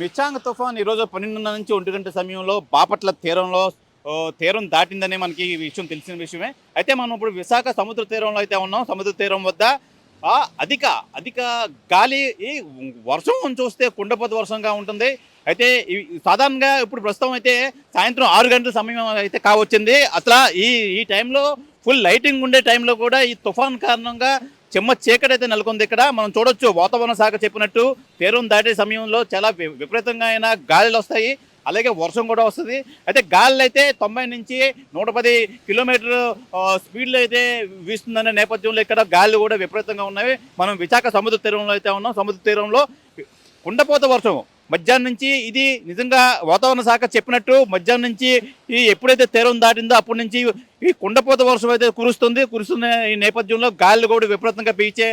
మిచాంగ్ తుఫాన్ ఈరోజు పన్నెండున్నర నుంచి ఒంటి గంట సమయంలో బాపట్ల తీరంలో తీరం దాటిందని మనకి ఈ విషయం తెలిసిన విషయమే. అయితే మనం ఇప్పుడు విశాఖ సముద్ర తీరంలో అయితే ఉన్నాం. సముద్ర తీరం వద్ద అధిక అధిక గాలి ఈ వర్షం చూస్తే కుండపోత వర్షంగా ఉంటుంది. అయితే సాధారణంగా ఇప్పుడు ప్రస్తుతం అయితే సాయంత్రం ఆరు గంటల సమయం అయితే కావచ్చింది. అసలు ఈ ఈ టైంలో ఫుల్ లైటింగ్ ఉండే టైంలో కూడా ఈ తుఫాన్ కారణంగా చెమ్మ చీకటి అయితే నెలకొంది ఇక్కడ. మనం చూడొచ్చు వాతావరణ శాఖ చెప్పినట్టు తీరం దాటే సమయంలో చాలా విపరీతంగా అయిన గాలులు వస్తాయి. అలాగే వర్షం కూడా వస్తుంది. అయితే గాలులు అయితే తొంభై నుంచి నూట పది కిలోమీటర్ స్పీడ్లో అయితే వీస్తుందనే నేపథ్యంలో ఇక్కడ గాలులు కూడా విపరీతంగా ఉన్నాయి మనం విశాఖ సముద్ర తీరంలో అయితే ఉన్నాం. సముద్ర తీరంలో కుండపోత వర్షం మధ్యాహ్నం నుంచి ఇది నిజంగా వాతావరణ శాఖ చెప్పినట్టు మధ్యాహ్నం నుంచి ఈ ఎప్పుడైతే తీరం దాటిందో అప్పటి నుంచి ఈ కుండపోత వర్షం అయితే కురుస్తుంది. కురుస్తున్న ఈ నేపథ్యంలో గాలి కూడా విపరీతంగా పీల్చే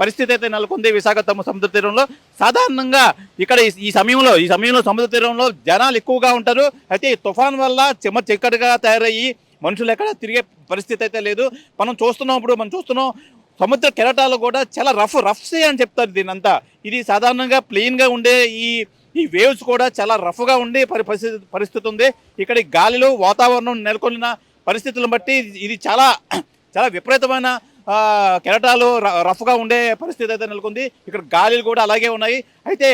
పరిస్థితి అయితే నెలకొంది విశాఖ తమ సముద్ర తీరంలో. సాధారణంగా ఇక్కడ ఈ- ఈ సమయంలో ఈ సమయంలో సముద్ర తీరంలో జనాలు ఎక్కువగా ఉంటారు. అయితే ఈ తుఫాన్ వల్ల చెమ్మ చిక్కటిగా తయారయ్యి మనుషులు ఎక్కడ తిరిగే పరిస్థితి అయితే లేదు. మనం చూస్తున్నాం ఇప్పుడు మనం చూస్తున్నాం సముద్ర కెరటాలు కూడా చాలా రఫ్ రఫ్ సీ అని చెప్తారు దీనంతా. ఇది సాధారణంగా ప్లెయిన్గా ఉండే ఈ ఈ వేవ్స్ కూడా చాలా రఫ్గా ఉండే పరిస్థితి పరిస్థితి ఉంది. ఇక్కడ ఈ గాలిలో వాతావరణం నెలకొన్న పరిస్థితులను బట్టి ఇది చాలా చాలా విపరీతమైన కెరటాలు ర- రఫ్గా ఉండే పరిస్థితి అయితే నెలకొంది. ఇక్కడ గాలిలు కూడా అలాగే ఉన్నాయి. అయితే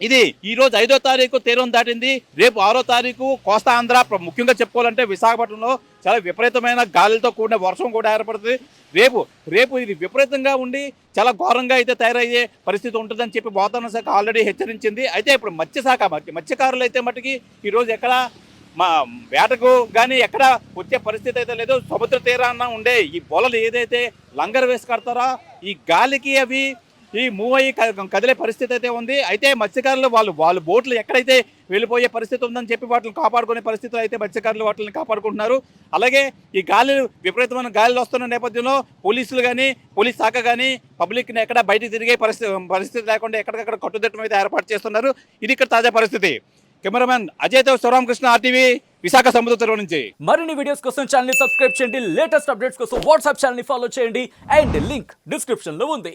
ఇది ఈ రోజు ఐదో తారీఖు తీరం దాటింది. రేపు ఆరో తారీఖు కోస్తా ఆంధ్ర. ముఖ్యంగా చెప్పుకోవాలంటే విశాఖపట్నంలో చాలా విపరీతమైన గాలితో కూడిన వర్షం కూడా ఏర్పడుతుంది. రేపు రేపు ఇది విపరీతంగా ఉండి చాలా ఘోరంగా అయితే తయారయ్యే పరిస్థితి ఉంటుందని చెప్పి వాతావరణ శాఖ ఆల్రెడీ హెచ్చరించింది. అయితే ఇప్పుడు మత్స్యశాఖ మత్స్య- మత్స్యకారులు అయితే మటుకి ఈరోజు ఎక్కడ మా వేటకు కానీ ఎక్కడ వచ్చే పరిస్థితి అయితే లేదు. సముద్ర తీరాన ఉండే ఈ బొలలు ఏదైతే లంగర్ వేసి కడతారో ఈ గాలికి అవి ఈ మూవ్ అయ్యి కదిలే పరిస్థితి అయితే ఉంది. అయితే మత్స్యకారులు వాళ్ళు వాళ్ళు బోట్లు ఎక్కడైతే వెళ్ళిపోయే పరిస్థితి ఉందని చెప్పి వాటిని కాపాడుకునే పరిస్థితులు అయితే మత్స్యకారులు వాటిని కాపాడుకుంటున్నారు. అలాగే ఈ గాలిలు విపరీతమైన గాలులు వస్తున్న నేపథ్యంలో పోలీసులు కానీ పోలీస్ శాఖ కానీ పబ్లిక్ని ఎక్కడ బయటికి తిరిగే పరిస్థితి పరిస్థితి లేకుండా ఎక్కడికక్కడ కట్టుదిట్టం అయితే ఏర్పాటు చేస్తున్నారు. ఇది ఇక్కడ తాజా పరిస్థితి. కెమెరామెన్ అజయ్తో శివరామకృష్ణ ఆర్టీవీ విశాఖ సముద్ర తీరం నుంచి. మరిన్ని వీడియోస్ కోసం ఛానల్ సబ్స్క్రైబ్ చేయండి. లేటెస్ట్ అప్డేట్స్ కోసం వాట్సాప్ ఛానల్ ఫాలో చేయండి. అండ్ లింక్ డిస్క్రిప్షన్లో ఉంది.